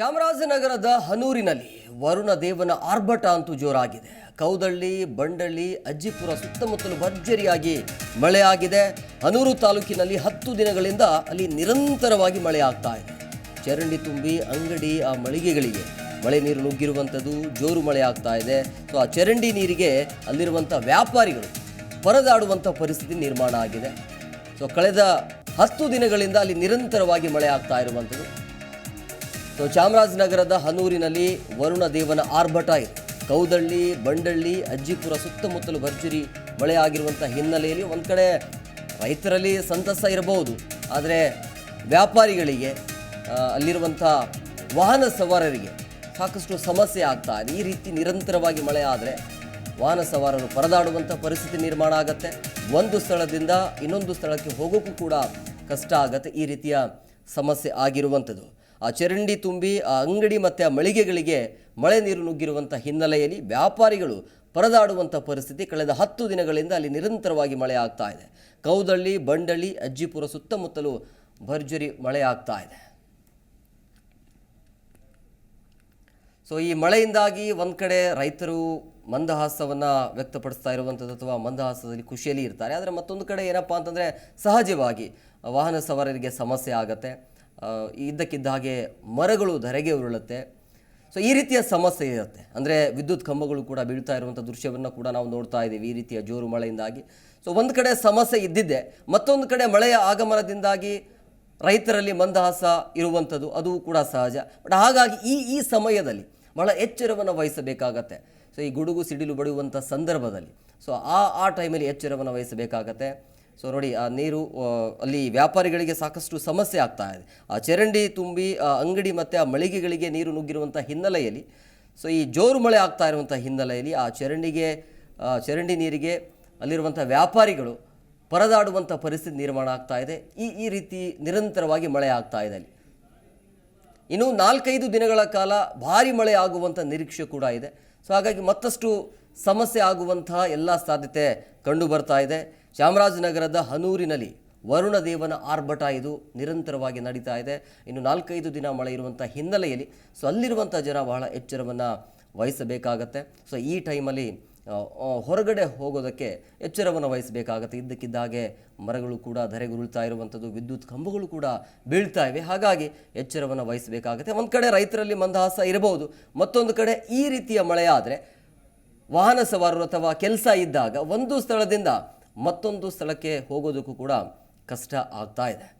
ಚಾಮರಾಜನಗರದ ಹನೂರಿನಲ್ಲಿ ವರುಣ ದೇವನ ಆರ್ಭಟ ಅಂತೂ ಜೋರಾಗಿದೆ. ಕೌದಳ್ಳಿ, ಬಂಡಳ್ಳಿ, ಅಜ್ಜಿಪುರ ಸುತ್ತಮುತ್ತಲು ಭರ್ಜರಿಯಾಗಿ ಮಳೆ ಆಗಿದೆ. ಹನೂರು ತಾಲೂಕಿನಲ್ಲಿ ಹತ್ತು ದಿನಗಳಿಂದ ಅಲ್ಲಿ ನಿರಂತರವಾಗಿ ಮಳೆ ಆಗ್ತಾ ಇದೆ. ಚರಂಡಿ ತುಂಬಿ, ಅಂಗಡಿ, ಆ ಮಳಿಗೆಗಳಿಗೆ ಮಳೆ ನೀರು ನುಗ್ಗಿರುವಂಥದ್ದು, ಜೋರು ಮಳೆ ಆಗ್ತಾ ಇದೆ. ಸೊ ಆ ಚರಂಡಿ ನೀರಿಗೆ ಅಲ್ಲಿರುವಂಥ ವ್ಯಾಪಾರಿಗಳು ಪರದಾಡುವಂಥ ಪರಿಸ್ಥಿತಿ ನಿರ್ಮಾಣ ಆಗಿದೆ. ಸೊ ಕಳೆದ ಹತ್ತು ದಿನಗಳಿಂದ ಅಲ್ಲಿ ನಿರಂತರವಾಗಿ ಮಳೆ ಆಗ್ತಾ ಇರುವಂಥದ್ದು. ಸೊ ಚಾಮರಾಜನಗರದ ಹನೂರಿನಲ್ಲಿ ವರುಣ ದೇವನ ಆರ್ಭಟ ಇದೆ ಕೌದಳ್ಳಿ, ಬಂಡಳ್ಳಿ, ಅಜ್ಜಿಪುರ ಸುತ್ತಮುತ್ತಲು ಭರ್ಜರಿ ಮಳೆ ಆಗಿರುವಂಥ ಹಿನ್ನೆಲೆಯಲ್ಲಿ ಒಂದು ಕಡೆ ರೈತರಲ್ಲಿ ಸಂತಸ ಇರಬಹುದು. ಆದರೆ ವ್ಯಾಪಾರಿಗಳಿಗೆ ಅಲ್ಲಿರುವಂಥ ವಾಹನ ಸವಾರರಿಗೆ ಸಾಕಷ್ಟು ಸಮಸ್ಯೆ ಆಗ್ತಾ ಇದೆ. ಈ ರೀತಿ ನಿರಂತರವಾಗಿ ಮಳೆ ಆದರೆ ವಾಹನ ಸವಾರರು ಪರದಾಡುವಂಥ ಪರಿಸ್ಥಿತಿ ನಿರ್ಮಾಣ ಆಗುತ್ತೆ. ಒಂದು ಸ್ಥಳದಿಂದ ಇನ್ನೊಂದು ಸ್ಥಳಕ್ಕೆ ಹೋಗೋಕ್ಕೂ ಕೂಡ ಕಷ್ಟ ಆಗುತ್ತೆ. ಈ ರೀತಿಯ ಸಮಸ್ಯೆ ಆಗಿರುವಂಥದ್ದು. ಆ ಚರಂಡಿ ತುಂಬಿ, ಆ ಅಂಗಡಿ ಮತ್ತು ಆ ಮಳಿಗೆಗಳಿಗೆ ಮಳೆ ನೀರು ನುಗ್ಗಿರುವಂಥ ಹಿನ್ನೆಲೆಯಲ್ಲಿ ವ್ಯಾಪಾರಿಗಳು ಪರದಾಡುವಂಥ ಪರಿಸ್ಥಿತಿ ಕಳೆದ ಹತ್ತು ದಿನಗಳಿಂದ ಅಲ್ಲಿ ನಿರಂತರವಾಗಿ ಮಳೆ ಆಗ್ತಾ ಇದೆ. ಕೌದಳ್ಳಿ, ಬಂಡಳ್ಳಿ, ಅಜ್ಜಿಪುರ ಸುತ್ತಮುತ್ತಲು ಭರ್ಜರಿ ಮಳೆ ಆಗ್ತಾ ಇದೆ. ಸೊ ಈ ಮಳೆಯಿಂದಾಗಿ ಒಂದು ಕಡೆ ರೈತರು ಮಂದಹಾಸವನ್ನು ವ್ಯಕ್ತಪಡಿಸ್ತಾ ಇರುವಂಥದ್ದು ಅಥವಾ ಮಂದಹಾಸದಲ್ಲಿ ಖುಷಿಯಲ್ಲಿ ಇರ್ತಾರೆ. ಆದರೆ ಮತ್ತೊಂದು ಕಡೆ ಏನಪ್ಪ ಅಂತಂದರೆ ಸಹಜವಾಗಿ ವಾಹನ ಸವಾರರಿಗೆ ಸಮಸ್ಯೆ ಆಗತ್ತೆ. ಇದ್ದಕ್ಕಿದ್ದ ಹಾಗೆ ಮರಗಳು ಧರೆಗೆ ಉರುಳುತ್ತೆ. ಸೊ ಈ ರೀತಿಯ ಸಮಸ್ಯೆ ಇರುತ್ತೆ. ಅಂದರೆ ವಿದ್ಯುತ್ ಕಂಬಗಳು ಕೂಡ ಬೀಳ್ತಾ ಇರುವಂಥ ದೃಶ್ಯವನ್ನು ಕೂಡ ನಾವು ನೋಡ್ತಾ ಇದ್ದೀವಿ ಈ ರೀತಿಯ ಜೋರು ಮಳೆಯಿಂದಾಗಿ. ಸೊ ಒಂದು ಕಡೆ ಸಮಸ್ಯೆ ಇದ್ದಿದ್ದೆ, ಮತ್ತೊಂದು ಕಡೆ ಮಳೆಯ ಆಗಮನದಿಂದಾಗಿ ರೈತರಲ್ಲಿ ಮಂದಹಾಸ ಇರುವಂಥದ್ದು ಅದು ಕೂಡ ಸಹಜ. ಬಟ್ ಹಾಗಾಗಿ ಈ ಈ ಸಮಯದಲ್ಲಿ ಬಹಳ ಎಚ್ಚರವನ್ನು ವಹಿಸಬೇಕಾಗತ್ತೆ. ಸೊ ಈ ಗುಡುಗು ಸಿಡಿಲು ಬಡಿಯುವಂಥ ಸಂದರ್ಭದಲ್ಲಿ. ಸೊ ಆ ಆ ಟೈಮಲ್ಲಿ ಎಚ್ಚರವನ್ನು ವಹಿಸಬೇಕಾಗತ್ತೆ. ಸೊ ನೋಡಿ, ಆ ನೀರು ಅಲ್ಲಿ ವ್ಯಾಪಾರಿಗಳಿಗೆ ಸಾಕಷ್ಟು ಸಮಸ್ಯೆ ಆಗ್ತಾ ಇದೆ. ಆ ಚರಂಡಿ ತುಂಬಿ, ಆ ಅಂಗಡಿ ಮತ್ತು ಆ ಮಳಿಗೆಗಳಿಗೆ ನೀರು ನುಗ್ಗಿರುವಂಥ ಹಿನ್ನೆಲೆಯಲ್ಲಿ ಸೊ ಈ ಜೋರು ಮಳೆ ಆಗ್ತಾ ಇರುವಂಥ ಹಿನ್ನೆಲೆಯಲ್ಲಿ ಆ ಚರಂಡಿಗೆ ಚರಂಡಿ ನೀರಿಗೆ ಅಲ್ಲಿರುವಂಥ ವ್ಯಾಪಾರಿಗಳು ಪರದಾಡುವಂಥ ಪರಿಸ್ಥಿತಿ ನಿರ್ಮಾಣ ಆಗ್ತಾ ಇದೆ. ಈ ಈ ರೀತಿ ನಿರಂತರವಾಗಿ ಮಳೆ ಆಗ್ತಾ ಇದೆ ಅಲ್ಲಿ. ಇನ್ನು ನಾಲ್ಕೈದು ದಿನಗಳ ಕಾಲ ಭಾರಿ ಮಳೆ ಆಗುವಂಥ ನಿರೀಕ್ಷೆ ಕೂಡ ಇದೆ. ಸೊ ಹಾಗಾಗಿ ಮತ್ತಷ್ಟು ಸಮಸ್ಯೆ ಆಗುವಂತಹ ಎಲ್ಲ ಸಾಧ್ಯತೆ ಕಂಡು ಬರ್ತಾ ಇದೆ. ಚಾಮರಾಜನಗರದ ಹನೂರಿನಲ್ಲಿ ವರುಣದೇವನ ಆರ್ಭಟ ಇದು ನಿರಂತರವಾಗಿ ನಡೀತಾ ಇದೆ. ಇನ್ನು ನಾಲ್ಕೈದು ದಿನ ಮಳೆ ಇರುವಂಥ ಹಿನ್ನೆಲೆಯಲ್ಲಿ ಸೊ ಅಲ್ಲಿರುವಂಥ ಜನ ಬಹಳ ಎಚ್ಚರವನ್ನು ವಹಿಸಬೇಕಾಗತ್ತೆ. ಸೊ ಈ ಟೈಮಲ್ಲಿ ಹೊರಗಡೆ ಹೋಗೋದಕ್ಕೆ ಎಚ್ಚರವನ್ನು ವಹಿಸಬೇಕಾಗತ್ತೆ. ಇದ್ದಕ್ಕಿದ್ದಾಗೆ ಮರಗಳು ಕೂಡ ಧರೆಗುರುಳ್ತಾ ಇರುವಂಥದ್ದು ವಿದ್ಯುತ್ ಕಂಬಗಳು ಕೂಡ ಬೀಳ್ತಾ ಇವೆ. ಹಾಗಾಗಿ ಎಚ್ಚರವನ್ನು ವಹಿಸಬೇಕಾಗತ್ತೆ. ಒಂದು ಕಡೆ ರೈತರಲ್ಲಿ ಮಂದಹಾಸ ಇರಬಹುದು. ಮತ್ತೊಂದು ಕಡೆ ಈ ರೀತಿಯ ಮಳೆಯಾದರೆ ವಾಹನ ಸವಾರರು ಅಥವಾ ಕೆಲಸ ಇದ್ದಾಗ ಒಂದು ಸ್ಥಳದಿಂದ ಮತ್ತೊಂದು ಸ್ಥಳಕ್ಕೆ ಹೋಗೋದಕ್ಕೂ ಕೂಡ ಕಷ್ಟ ಆಗ್ತಾ ಇದೆ.